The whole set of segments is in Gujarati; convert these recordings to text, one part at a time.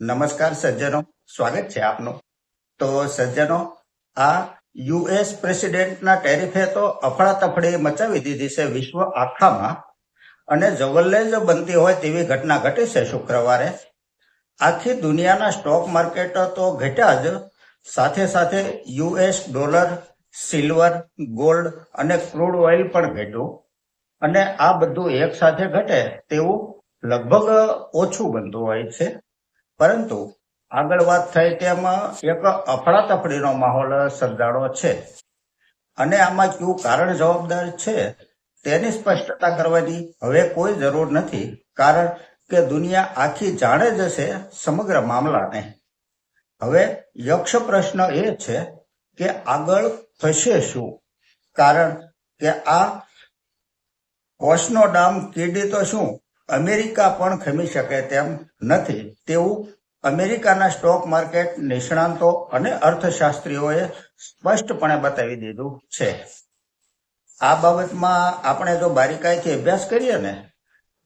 નમસ્કાર સજ્જનો, સ્વાગત છે આપનું. તો સજ્જનો, આ યુએસ પ્રેસિડેન્ટના ટેરિફે તો અફડાતફડી મચાવી દીધી છે વિશ્વ આખામાં અને જવલ્લે જ બનતી હોય તેવી ઘટના ઘટી છે શુક્રવારે. આખી દુનિયાના સ્ટોક માર્કેટ તો ઘટ્યા જ. સાથે સાથે યુએસ ડોલર, સિલ્વર, ગોલ્ડ અને ક્રૂડ ઓઇલ પણ ઘટ્યું. અને આ બધું એક સાથે ઘટે તેવું લગભગ ઓછું બનતું હોય છે. પરંતુ આગળ વાત થઈ તેમાં એક અફડાતફડીનો માહોલ સર્જાણો છે. અને આમાં કયું કારણ જવાબદાર છે તેની સ્પષ્ટતા કરવાની હવે કોઈ જરૂર નથી, કારણ કે દુનિયા આખી જાણે જ છે સમગ્ર મામલાને. હવે યક્ષ પ્રશ્ન એ છે કે આગળ થશે શું? કારણ કે આ કોષનો ડામ કીડી તો શું? અમેરિકા પણ ખમી શકે તેમ નથી. તેવું અમેરિકાના સ્ટોક માર્કેટ નિષ્ણાંતો અને અર્થશાસ્ત્રીઓએ સ્પષ્ટપણે બતાવી દીધું છે. આ બાબતમાં આપણે જો બારીકાઈથી અભ્યાસ કરીએ ને,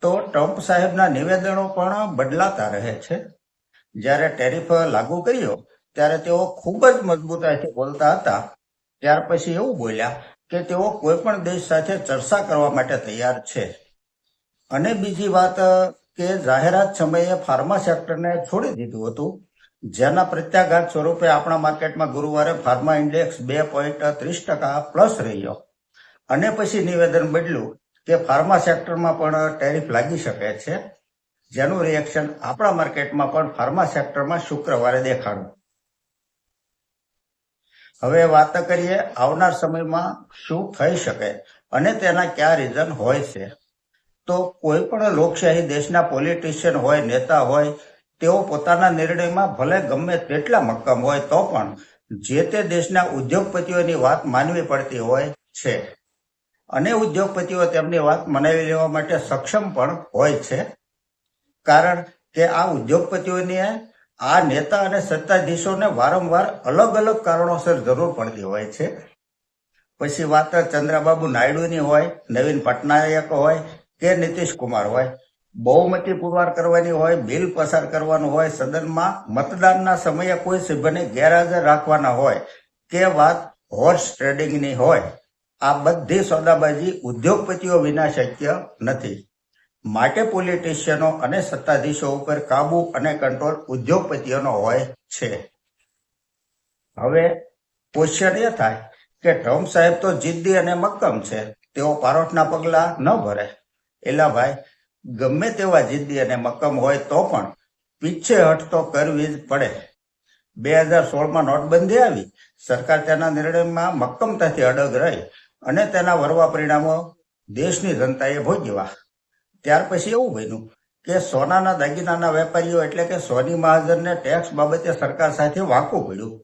તો ટ્રમ્પ સાહેબના નિવેદનો પણ બદલાતા રહે છે. જ્યારે ટેરિફ લાગુ કર્યો, ત્યારે તેઓ ખૂબ જ મજબૂતાઈથી બોલતા હતા. ત્યાર પછી એવું બોલ્યા કે તેઓ કોઈ પણ દેશ સાથે ચર્ચા કરવા માટે તૈયાર છે. અને બીજી વાત કે જાહેરાત સમયે ફાર્મા સેક્ટરને છોડી દીધું હતું, જેના પ્રત્યાઘાત સ્વરૂપે આપણા માર્કેટમાં ગુરુવારે ફાર્મા ઇન્ડેક્સ બે પોઈન્ટ ત્રીસ ટકા પ્લસ રહ્યો. અને પછી નિવેદન બદલ્યું કે ફાર્મા સેક્ટરમાં પણ ટેરિફ લાગી શકે છે, જેનું રિએક્શન આપણા માર્કેટમાં પણ ફાર્મા સેક્ટરમાં શુક્રવારે દેખાડ્યું. હવે વાત કરીએ આવનાર સમયમાં શું થઈ શકે, અને તેના કયા રીઝન હોય છે. તો કોઈ પણ લોકશાહી દેશના પોલિટિશિયન હોય, નેતા હોય, તેઓ પોતાના નિર્ણયમાં ભલે ગમે તેટલા મક્કમ હોય, તો પણ જે તે દેશના ઉદ્યોગપતિઓની વાત માનવી પડતી હોય છે. અને ઉદ્યોગપતિઓ તેમની વાત મનાવી લેવા માટે સક્ષમ પણ હોય છે. કારણ કે આ ઉદ્યોગપતિઓની આ નેતા અને સત્તાધીશોને વારંવાર અલગ અલગ કારણોસર જરૂર પડતી હોય છે. પછી વાત ચંદ્રબાબુ નાયડુની હોય, નવીન પટનાયક હોય કે નીતિશ કુમાર હોય. બહુમતી પુરવાર કરવાની હોય, બિલ પસાર કરવાનું હોય, સદનમાં મતદાનના સમયે કોઈ સભ્યને ગેરહાજર રાખવાના હોય કે વાત હોર્સ ટ્રેડિંગની હોય, આ બધી સોદાબાજી ઉદ્યોગપતિઓ વિના શક્ય નથી. માટે પોલિટિશિયનો અને સત્તાધીશો ઉપર કાબુ અને કંટ્રોલ ઉદ્યોગપતિઓનો હોય છે. હવે ક્વેશ્ચન એ થાય કે ટ્રમ્પ સાહેબ તો જિદ્દી અને મક્કમ છે. તેઓ પારોઠના પગલા ન ભરે. એલા ભાઈ, ગમે તેવા જિદ્દી અને મક્કમ હોય તો પણ પીછે હટ તો કરવી જ પડે. બે હજાર સોળમાં નોટબંધી આવી. સરકાર તેના નિર્ણયમાં મક્કમતાથી અડગ રહી અને તેના વરવા પરિણામો દેશની જનતાએ ભોગવ્યા ત્યાર પછી એવું બન્યું કે સોનાના દાગીનાના વેપારીઓ એટલે કે સોની મહાજનને ટેક્સ બાબતે સરકાર સાથે વાંકું પડ્યું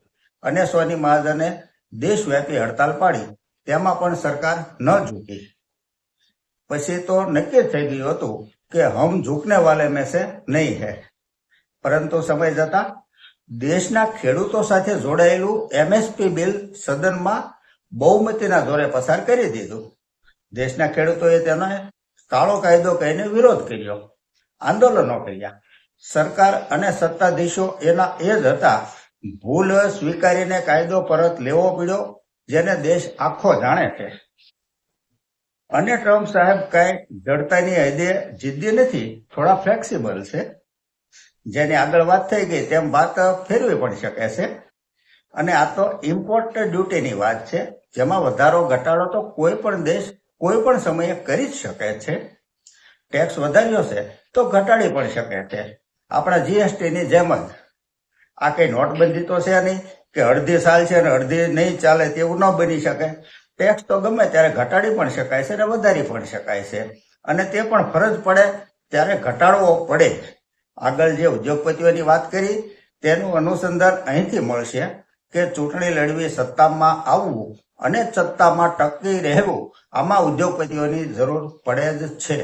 અને સોની મહાજને દેશવ્યાપી હડતાલ પાડી. તેમાં પણ સરકાર ન ઝૂકી. પછી તો નક્કી થઈ ગયું હતું કે હમ ઝૂકને વાલે મેં સે નહીં હે. પરંતુ સમય જતા દેશના ખેડૂતો સાથે જોડાયેલું એમએસપી બિલ સદનમાં બહુમતીના ધોરે પસાર કરી દીધું. દેશના ખેડૂતોએ તેનો કાળો કાયદો કહીને વિરોધ કર્યો. આંદોલનો કર્યા. સરકાર અને સત્તાધીશો એના એ જ હતા. ભૂલ સ્વીકારીને કાયદો પરત લેવો પડ્યો, જેને દેશ આખો જાણે છે. અને ટ્રમ્પ સાહેબ કઈ જડતાની હદે જિદ્દી નથી, થોડા ફ્લેક્સિબલ છે. જેની આગળ વાત થઈ ગઈ તેમ વાત ફેરવી પણ શકે છે. અને આ તો ઇમ્પોર્ટ ડ્યુટીની વાત છે, જેમાં વધારો ઘટાડો તો કોઈ પણ દેશ કોઈ પણ સમયે કરી જ શકે છે. ટેક્સ વધાર્યો છે તો ઘટાડી પણ શકે છે. આપણા જીએસટીની જેમ જ. આ કઈ નોટબંધી તો છે નહીં કે અડધી સાલ છે ને અડધી નહીં ચાલે તેવું ન બની શકે. ટેક્સ તો ગમે ત્યારે ઘટાડી પણ શકાય છે અને વધારી પણ શકાય છે. અને તે પણ ફરજ પડે ત્યારે ઘટાડવો પડે આગળ જે ઉદ્યોગપતિઓની વાત કરી, તેનું અનુસંધાન અહીંથી મળશે કે ચૂંટણી લડવી સત્તામાં આવવું અને સત્તામાં ટકી રહેવું આમાં ઉદ્યોગપતિઓની જરૂર પડે જ છે.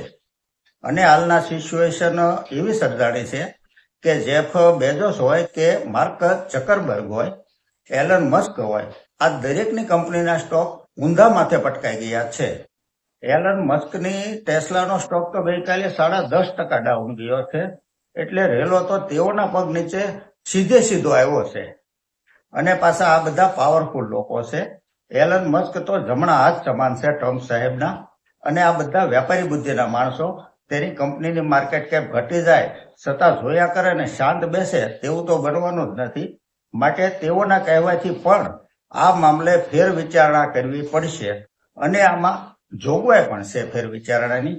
અને હાલના સિચ્યુએશન એવી સર્જાણી છે કે જેફ બેજોસ હોય કે માર્ક ચકરબર્ગ હોય, એલન મસ્ક હોય, આ દરેકની કંપનીના સ્ટોક ઊંધા માથે પટકાઈ ગયા છે. એલન મસ્કની ટેસ્લાનો સ્ટોક તો ગઈકાલે સાડા દસ ટકા ડાઉન ગયો છે. એટલે રેલો તો તેઓના પગ નીચે સીધે સીધો આવ્યો છે. અને પાછા આ બધા પાવરફુલ લોકો છે. એલન મસ્ક તો જમણા હાથ સમાન છે, ટ્રમ્પ સાહેબના. અને આ બધા વેપારી બુદ્ધિના માણસો, તેની કંપનીની માર્કેટ કેપ ઘટી જાય છતાં જોયા કરે ને શાંત બેસે, તેવું તો બનવાનું જ નથી. માટે તેઓના કહેવાથી પણ આ મામલે ફેર વિચારણા કરવી પડશે અને આમાં જોગવાઈ પણ છે ફેર વિચારણાની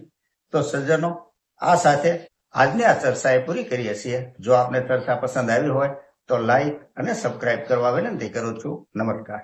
તો સજ્જનો, આ સાથે આજની આ ચર્ચા એ પૂરી કરીએ છીએ. જો આપને ચર્ચા પસંદ આવી હોય તો લાઈક અને સબસ્ક્રાઇબ કરવા વિનંતી કરું છું. નમસ્કાર.